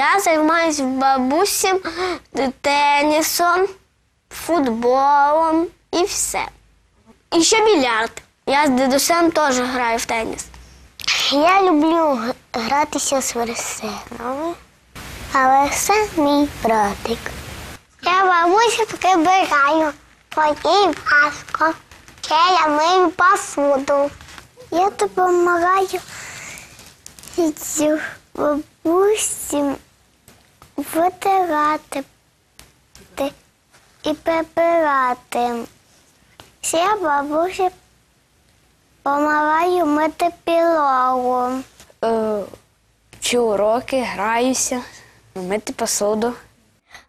Я займаюся в бабусі тенісом, футболом і все. І ще більярд. Я з дідусем теж граю в теніс. Я люблю гратися з версенами, але це мій братик. Я бабусі прибираю, потім паску. Ще я мию посуду. Я допомагаю бабусі витирати і прибирати. Ще я бабусі Помагаю мити підлогу. Е, вчу уроки, граюся, мити посуду.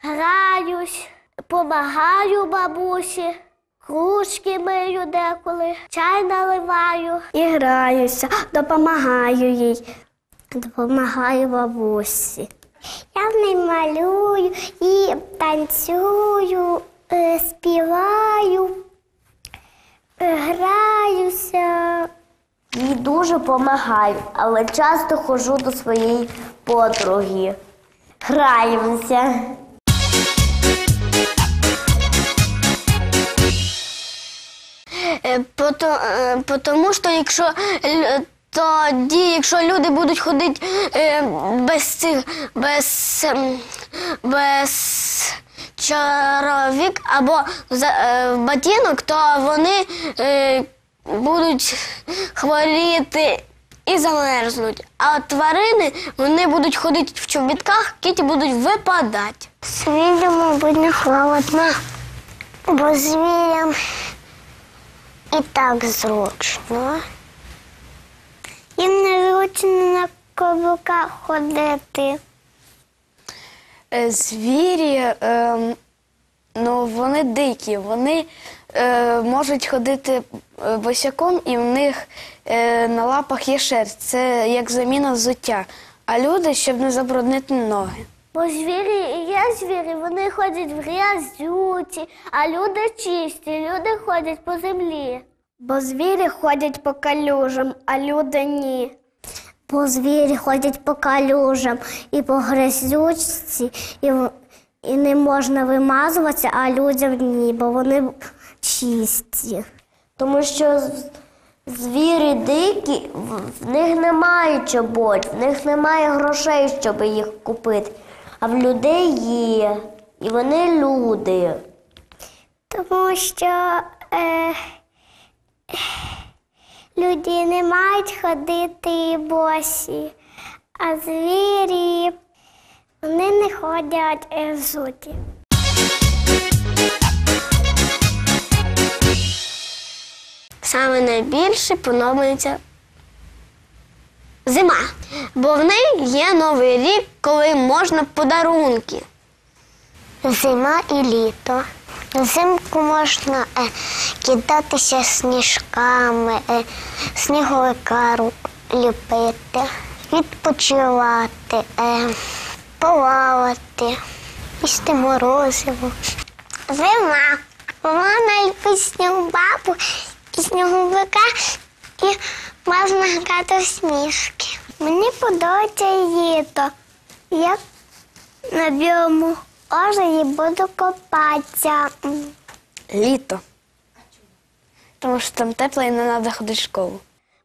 Граюсь, помагаю бабусі, кружки мию деколи, чай наливаю. І граюся, допомагаю їй. Допомагаю бабусі. Я в неї малюю і танцюю, е, співаю, е, граюся. Їй дуже допомагаю, але часто ходжу до своєї подруги. Граємося. Е, Потому що якщо тоді, якщо люди будуть ходити е, без цих без, ем, без чаровік або за- е, ботинок, то вони е, будуть хворіти і замерзнуть. А тварини вони будуть ходити в чобітках, кіті будуть випадати. Звірям, не холодно, бо звірям і так зручно. Їм не зручно на каблуках ходити. Е, Звірі, ем, ну вони дикі, вони е, можуть ходити е, босяком, і в них е, на лапах є шерсть. Це як заміна взуття. А люди, щоб не забруднити ноги. Бо звірі і є звірі, вони ходять в грязюці, а люди чисті, люди ходять по землі. Бо звірі ходять по калюжам, а люди ні. Бо звірі ходять по калюжам і по грязючці, і, і не можна вимазуватися, а людям ні, бо вони чисті. Тому що звірі дикі, в- них немає чобот, в них немає грошей, щоб їх купити. А в людей є. І вони люди. Тому що е, люди не мають ходити босі, а звірі вони не ходять е, взуті. Саме найбільше подобається зима, бо в неї є новий рік, коли можна подарунки. Зима і літо. Взимку можна е, кидатися сніжками, е, сніговика ліпити, відпочивати, е, плавати, їсти морозиво. Зима. Вона ліпить снігбабу і сніговика і можна грати в сніжки. Мені подобається літо. Я на білому озері буду копатися. Літо. Тому що там тепло і не треба ходити в школу.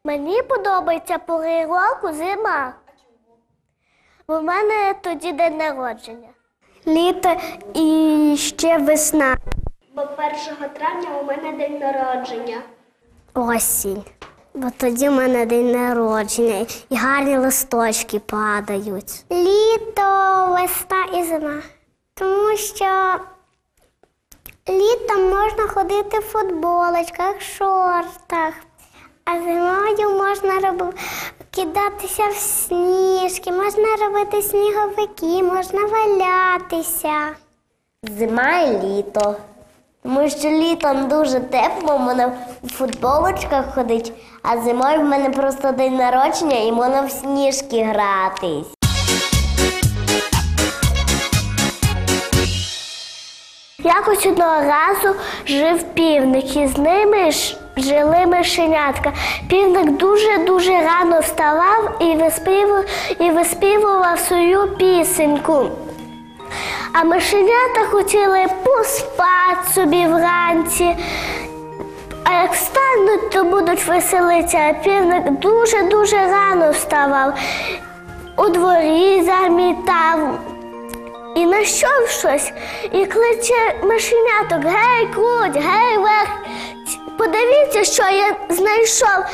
Мені подобається пори року зима. Бо в мене тоді день народження. Літо і ще весна. Бо 1 травня у мене день народження. Осінь. Бо тоді в мене день народження і гарні листочки падають. Літо, весна і зима. Тому що літом можна ходити в футболочках, шортах, а зимою можна робити, кидатися в сніжки, можна робити сніговики, можна валятися. Зима і літо. Тому що літом дуже тепло, можна в футболочках ходить, а зимою в мене просто день народження і можна в сніжки гратись. Якось одного разу жив півник, і з ними жили мишенятка. Півник дуже-дуже рано вставав і виспівував, і виспівував свою пісеньку. А мишенята хотіли поспати собі вранці. А як стануть, то будуть веселитися. А півник дуже-дуже рано вставав. У дворі замітав. І знайшов щось і кличе мишеняток, гей, круть, гей, верх. Подивіться, що я знайшов.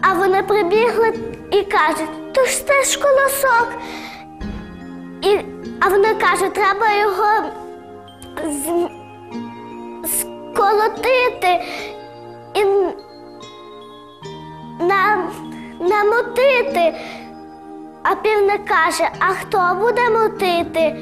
А вони прибігли і кажуть, то ж це ж колосок. І, а вони кажуть, треба його з, сколотити і на, намотити. А півник каже, а хто буде мотити?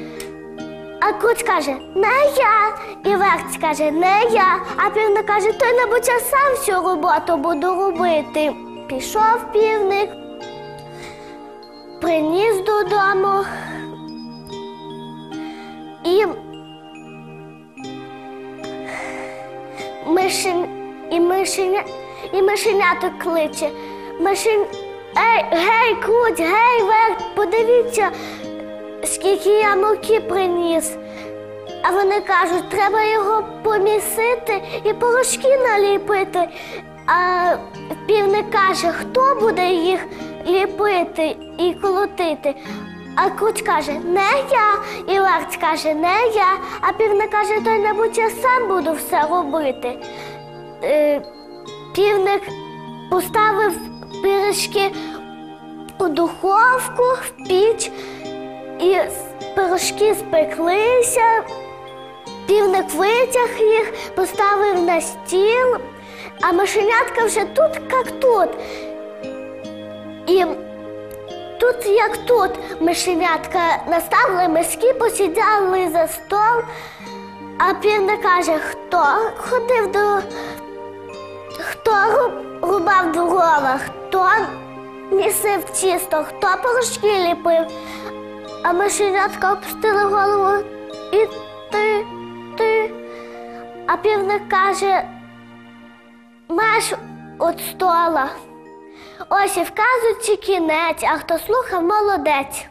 А круть каже, не я. І верть каже, не я. А півник каже, то небудь я сам всю роботу буду робити. Пішов півник, приніс додому. І мишень, і мишеня, і мишеняток кличе. Мишень, ей, гей, круть, гей, верть, подивіться, скільки я муки приніс. А вони кажуть, треба його помісити і порошки наліпити. А півник каже, хто буде їх ліпити і колотити. А круть каже, не я. І варть каже, не я. А півник каже, то небудь я сам буду все робити. Е, півник поставив пиріжки у духовку, в піч, і пирожки спеклися. Півник витяг їх, поставив на стіл, а мишенятка вже тут, як тут. І тут, як тут, мишенятка наставили миски, посідали за стол, а півник каже, хто ходив до хто рубав дрова, хто місив тісто, хто порошки ліпив. А мишенятка опустили голову і ти, ти. А півник каже, маш от стола. Ось і вказуючи кінець, а хто слухав, молодець.